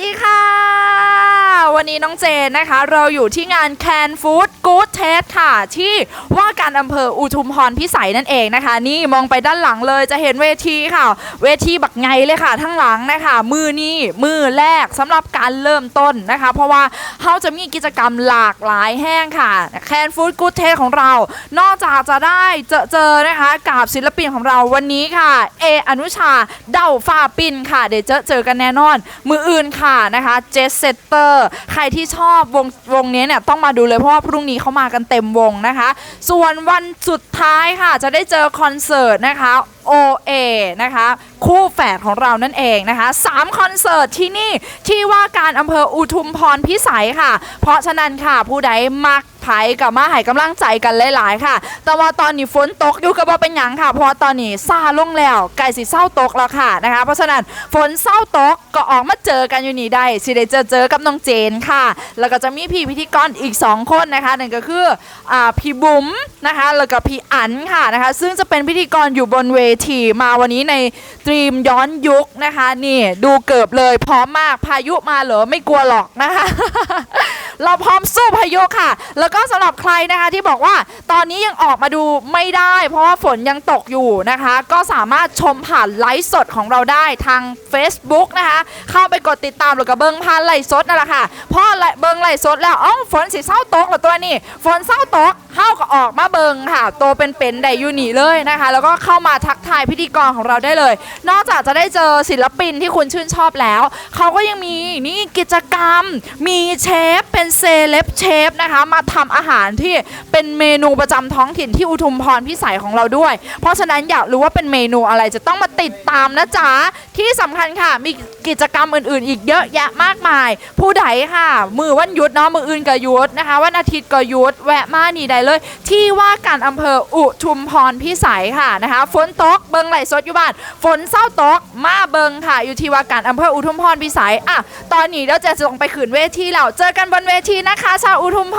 ดีค่ะ นี้น้องเจนนะคะ เราอยู่ที่งาน Can Food Good Taste ค่ะ ที่ว่าการอำเภออุทุมพรพิสัยนั่นเองนะคะ นี่มองไปด้านหลังเลยจะเห็นเวทีค่ะ เวทีบักไงเลยค่ะ ทั้งหลังนะคะ มือนี้มือแรกสำหรับการเริ่มต้นนะคะ เพราะว่าเขาจะมีกิจกรรมหลากหลายแห้งค่ะ Can Food Good Taste ของเรา นอกจากจะได้เจอเจอนะคะกับศิลปินของเราวันนี้ค่ะ เออนุชาเดาฟ้าปินค่ะเดี๋ยวเจอเจอกันแน่นอน มืออื่นค่ะนะคะเจสเซตเตอร์ใครที่ชอบวงวงนี้เนี่ยต้องมาดูเลยเพราะว่าพรุ่งนี้เขามากันเต็มวงนะคะ ส่วนวันสุดท้ายค่ะจะได้เจอคอนเสิร์ตนะคะ OA นะคะ คู่แฝดของเรานั่นเองนะคะ3คอนเสิร์ตที่นี่ที่ว่าการอำเภออุทุมพรพิสัยค่ะ เพราะฉะนั้นค่ะผู้ใดมัก ไผกับมาให้กำลังใจกันหลาย ๆ ค่ะ แต่ว่าตอนนี้ฝนตกอยู่กับว่าเป็นหยังค่ะ เพราะว่าตอนนี้ซาลงแล้วไก่สิเศร้าตกแล้วค่ะนะคะ เพราะฉะนั้นฝนเศร้าตกก็ออกมาเจอกันอยู่นี่ได้สิได้เจอเจอกับน้องเจนค่ะ แล้วก็จะมีพี่พิธีกรอีก 2 คนนะคะนั่นก็คืออ่าพี่บุ๋มนะคะแล้วก็พี่อั๋นค่ะนะคะ ซึ่งจะเป็นพิธีกรอยู่บนเวทีมาวันนี้ในตรีมย้อนยุคนะคะ นี่ดูเกือบเลยพร้อมมากพายุมาเหรอไม่กลัวหรอกนะคะ เราพร้อมสู้พายุค่ะ แล้วก็สำหรับใครนะคะที่บอกว่าตอนนี้ยังออกมาดูไม่ได้ เพราะว่าฝนยังตกอยู่นะคะ ก็สามารถชมผ่านไลฟ์สดของเราได้ทาง Facebook นะคะ เข้าไปกดติดตามหรือกับเบิงผ่านไลฟ์สดนั่นแหละค่ะเพราะเบิงไลฟ์สดแล้วอ๋อฝนสีเศร้าตกหรอตัวนี้ ฝนเศร้าตกเข้าก็ออกมาเบิงค่ะ โตัวเป็นไดยูนี่เลยนะคะ แล้วก็เข้ามาทักทายพิธีกรของเราได้เลย นอกจากจะได้เจอศิลปินที่คุณชื่นชอบแล้ว เขาก็ยังมีนี่กิจกรรม มีเชฟเป็นเซเลบเชฟนะคะมาทำอาหารที่เป็นเมนูประจำท้องถิ่นที่อุทุมพรพิสัยของเราด้วย เพราะฉะนั้นอยากรู้ว่าเป็นเมนูอะไรจะต้องมาติดตามนะจ๊ะที่สำคัญค่ะมีกิจกรรมอื่นๆ อีกเยอะแยะมากมาย ผู้ใดค่ะ มือวันยุดเนาะมืออื่นก็ยุดนะคะ วันอาทิตย์ก็ยุดแวะมานี่ได้เลย ที่ว่าการอำเภออุทุมพรพิสัยค่ะนะคะฝนตกเบิงไหลสดอยู่บ้านฝนเศร้าตกมาเบิงค่ะ อยู่ที่ว่าการอำเภออุทุมพรพิสัยอะตอนนี้เดี๋ยวเจะส่งไปขืนเวทีแล้วเจอกันบนเวทีนะคะ ชาวอุทุมพ